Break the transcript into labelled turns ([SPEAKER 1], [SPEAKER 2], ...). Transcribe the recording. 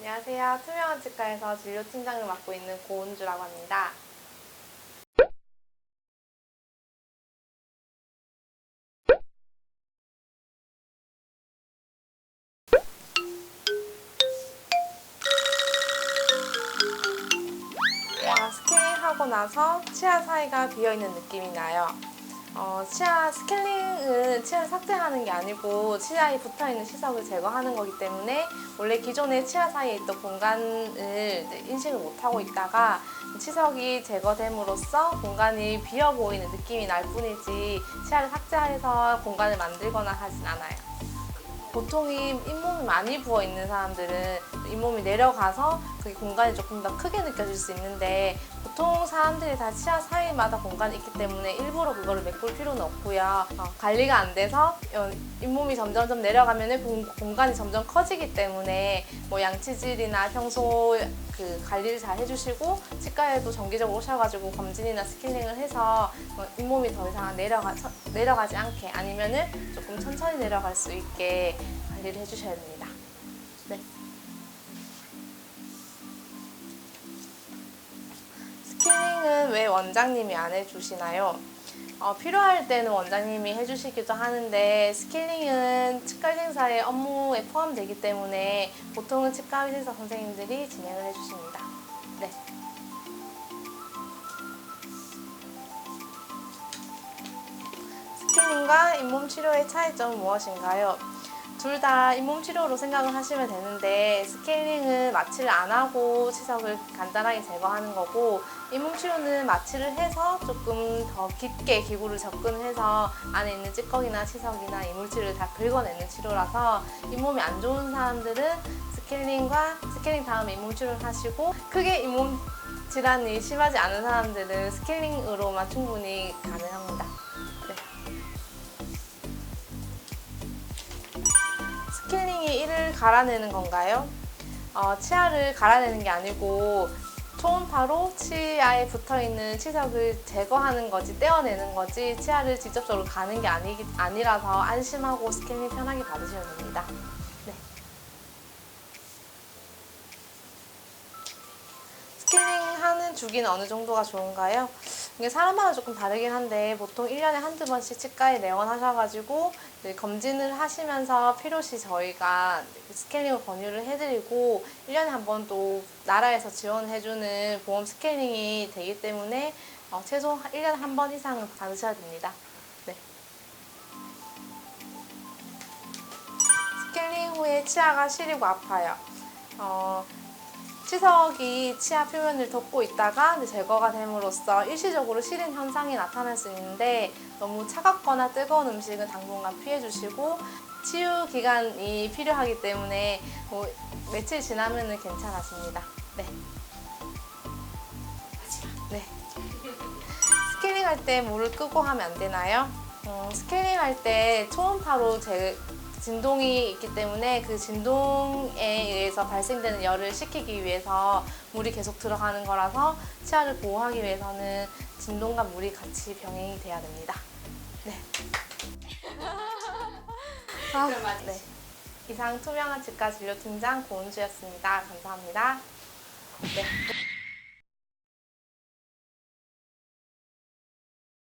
[SPEAKER 1] 안녕하세요. 투명한 치과에서 진료팀장을 맡고 있는 고은주라고 합니다. 아, 스케일하고 나서 치아 사이가 비어있는 느낌이 나요. 어, 치아 스케일링은 치아를 삭제하는 게 아니고 치아에 붙어있는 시석을 제거하는 거기 때문에 원래 기존에 치아 사이에 있던 공간을 인식을 못하고 있다가 치석이 제거됨으로써 공간이 비어 보이는 느낌이 날 뿐이지 치아를 삭제해서 공간을 만들거나 하진 않아요. 보통 이 잇몸이 많이 부어 있는 사람들은 잇몸이 내려가서 그 공간이 조금 더 크게 느껴질 수 있는데 보통 사람들이 다 치아 사이마다 공간이 있기 때문에 일부러 그거를 메꿀 필요는 없고요. 어, 관리가 안 돼서 어, 잇몸이 점점점 내려가면 공간이 점점 커지기 때문에 뭐 양치질이나 평소 그 관리를 잘 해주시고 치과에도 정기적으로 오셔가지고 검진이나 스케일링을 해서 어, 잇몸이 더 이상 내려가, 내려가지 않게 아니면은 조금 천천히 내려갈 수 있게 관리를 해주셔야 됩니다. 네. 왜 원장님이 안 해주시나요? 어, 필요할 때는 원장님이 해주시기도 하는데 스케일링은 치과의생사의 업무에 포함되기 때문에 보통은 치과의생사 선생님들이 진행을 해주십니다. 네. 스케일링과 잇몸 치료의 차이점은 무엇인가요? 둘 다 잇몸 치료로 생각을 하시면 되는데 스케일링은 마취를 안 하고 치석을 간단하게 제거하는 거고 잇몸 치료는 마취를 해서 조금 더 깊게 기구를 접근해서 안에 있는 찌꺼기나 치석이나 이물질을 다 긁어내는 치료라서 잇몸이 안 좋은 사람들은 스케일링과 스케일링 다음에 잇몸 치료를 하시고 크게 잇몸 질환이 심하지 않은 사람들은 스케일링으로만 충분히 가능합니다. 이를 갈아내는 건가요? 어, 치아를 갈아내는 게 아니고 초음파로 치아에 붙어있는 치석을 제거하는 거지 떼어내는 거지 치아를 직접적으로 가는 게 아니, 아니라서 안심하고 스케일링 편하게 받으시면 됩니다. 네. 스케일링 하는 주기는 어느 정도가 좋은가요? 이게 사람마다 조금 다르긴 한데 보통 1년에 한두 번씩 치과에 내원하셔가지고 검진을 하시면서 필요시 저희가 스케일링을 권유를 해드리고 1년에 한 번 또 나라에서 지원해주는 보험 스케일링이 되기 때문에 어, 최소 1년에 한 번 이상은 받으셔야 됩니다. 네. 스케일링 후에 치아가 시리고 아파요. 어, 치석이 치아 표면을 덮고 있다가 제거가 됨으로써 일시적으로 시린 현상이 나타날 수 있는데 너무 차갑거나 뜨거운 음식은 당분간 피해 주시고 치유 기간이 필요하기 때문에 뭐 며칠 지나면은 괜찮아집니다. 네. 네. 스케일링 할 때 물을 끄고 하면 안 되나요? 음, 스케일링 할 때 초음파로 제 진동이 있기 때문에 그 진동에 의해서 발생되는 열을 식히기 위해서 물이 계속 들어가는 거라서 치아를 보호하기 위해서는 진동과 물이 같이 병행이 돼야 됩니다. 네. 아, 네. 이상 투명한 치과 진료 팀장 고은주였습니다. 감사합니다. 네.